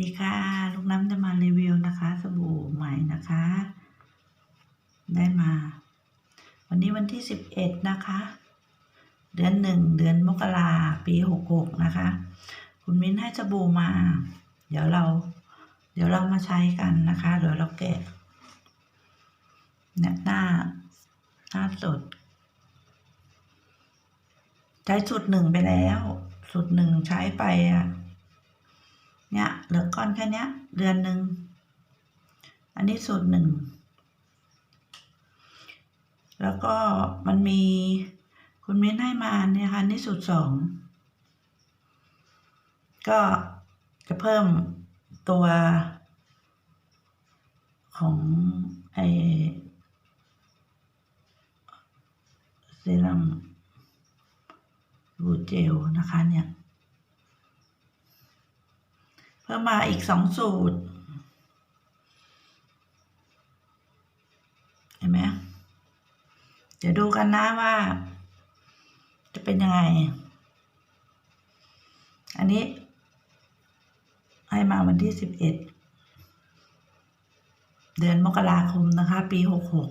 ดีค่ะ ลูกน้ำจะมารีวิวนะคะสบู่ใหม่นะคะ ได้มา วันนี้วันที่สิบเอ็ดนะคะ เดือนหนึ่งเดือนมกราปีหกหกนะคะ คุณมิ้นให้สบู่มา เดี๋ยวเรา เดี๋ยวเรามาใช้กันนะคะเดี๋ยวเราแกะเนี่ยหน้าหน้าสดใช้สูตรหนึ่งไปแล้วสูตรหนึ่งใช้ไปอะ เนี่ยเหลือก้อนแค่เนี้ยเดือนหนึ่งอันนี้สูตรหนึ่งแล้วก็มันมีคุณมิ้นให้มาเนี่ยค่ะนี่สูตรสองก็จะเพิ่มตัวของไอเซรั่มบูเจลนะคะเนี่ย เพิ่มมาอีกสองสูตร เห็นไหมเดี๋ยวดูกันนะว่า จะเป็นยังไง อันนี้ ให้มาวันที่สิบเอ็ดเดือนมกราคมนะคะ ปีหกหก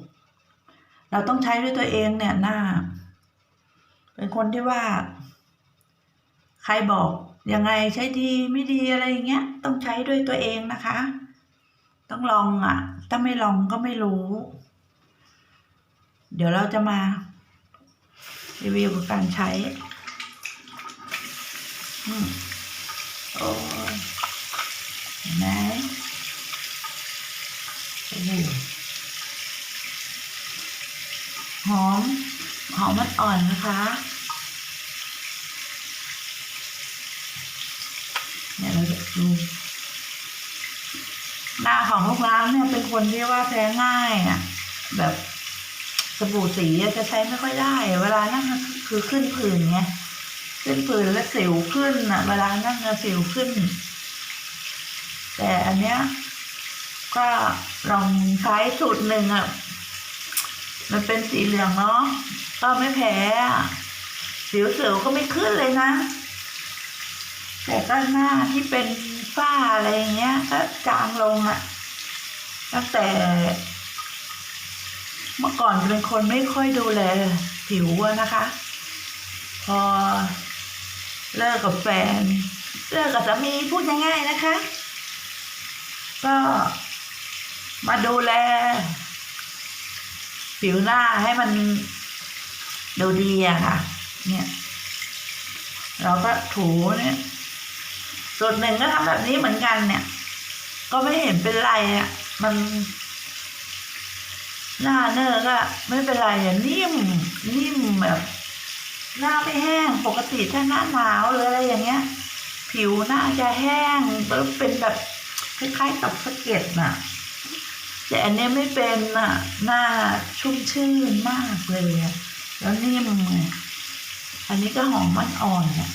เราต้องใช้ด้วยตัวเองเนี่ยหน้า เป็นคนที่ว่า ใครบอกยังไงใช้ดีไม่ดีอะไรอย่างเงี้ย ต้องใช้ด้วยตัวเองนะคะ ต้องลองอะ ถ้าไม่ลองก็ไม่รู้ เดี๋ยวเราจะมา รีวิวการใช้อืมโอ้ยเห็นไหมโอ้โหหอม หอมมันอ่อนนะคะ เนี่ยเราจะดู หน้าของลูกร้านเนี่ยเป็นคนที่ว่าแพ้ง่ายอะ แบบสบู่สีจะใช้ไม่ค่อยได้ เวลานั่งคือขึ้นผื่นไงขึ้นผื่นแล้วสิวขึ้นอะ เวลานั่งสิวขึ้น แต่อันเนี้ยก็ลองใช้สูตรหนึ่งอะ มันเป็นสีเหลืองเนาะก็ไม่แพ้สิวเสือก็ไม่ขึ้นเลยนะ แต่ก็หน้าที่เป็นฝ้าอะไรเงี้ยก็จางลงอะตั้งแต่ เมื่อก่อนเป็นคนไม่ค่อยดูแลผิวนะคะ พอเลิกกับแฟน เลิกกับสามีพูดง่ายๆนะคะ ก็มาดูแล ผิวหน้าให้มันดูดีอะค่ะ เนี่ย เราก็ถูเนี่ย ส่วนหนึ่งก็ทำแบบนี้เหมือนกันเนี่ย ก็ไม่เห็นเป็นไรอะ มัน หน้าเนอร์ก็ไม่เป็นไรอะนิ่มนิ่มแบบ หน้าไม่แห้งปกติถ้าหน้าหนาวหรืออะไรอย่างเงี้ย ผิวหน้าจะแห้งเป็นแบบคล้ายๆกับสะเก็ดน่ะ แต่อันนี้ไม่เป็นน่ะ หน้าชุ่มชื่นมากเลยแล้วนิ่มอันนี้ก็หอมมันอ่อนเนี่ย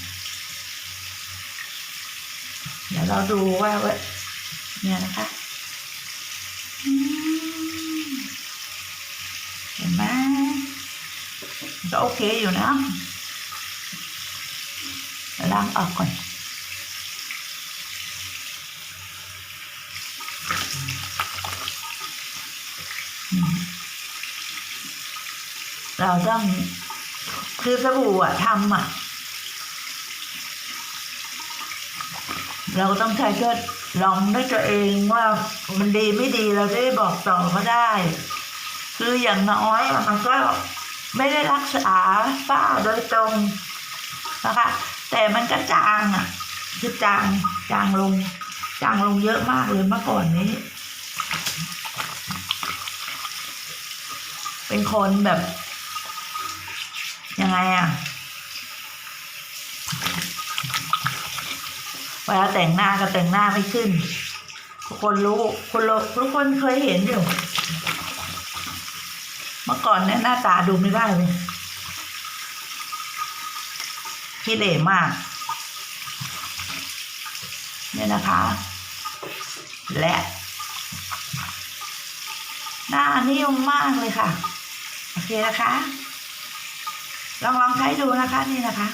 เดี๋ยวเราดูว่าว่าเนี่ยนะคะอืมเห็นไหมก็โอเคอยู่นะเดี๋ยวล้างออกก่อนอืมเราต้องคือสบู่อะทำอะ เราก็ต้องใช้ก็ลองด้วยตัวเองว่ามันดีไม่ดีเราได้บอกต่อก็ได้ คืออย่างน้อยมันก็ไม่ได้รักษาฝ้าโดยตรงนะคะ แต่มันก็จางอะคือจางจางลง จางลงเยอะมากเลยเมื่อก่อนนี้ เป็นคนแบบยังไงอะ วลาแต่งหน้าก็แต่งหน้าไม่ขึ้นทุกคนรู้คนรู้ทุกคนเคยเห็นอยู่ เมื่อก่อนเนี่ยหน้าตาดูไม่ได้เลยขี้เหร่มาก เนี่ยนะคะ และ หน้านิ่มมากเลยค่ะ โอเคนะคะ ลองลองใช้ดูนะคะนี่นะคะ